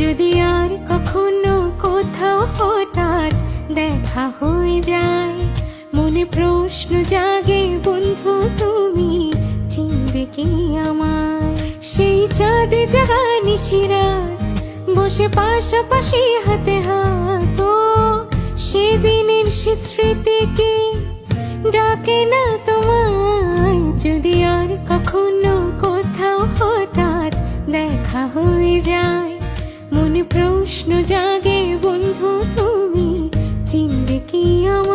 যদি আর কখনো কোথাও হঠাৎ দেখা হয়ে যায়, মনে প্রশ্ন জাগে, বন্ধু, তুমি চিনবে কি আমার সেই চাঁদে জাগানি শিরাত বসে পাশাপাশি হাতে হাত সেদিনের সে স্মৃতিকে ডাকে না তোমায়? যদি আর কখনো কোথাও হঠাৎ দেখা হয়ে যায় মনে প্রশ্ন জাগে বন্ধু তুমি। চিনবে কি আমায়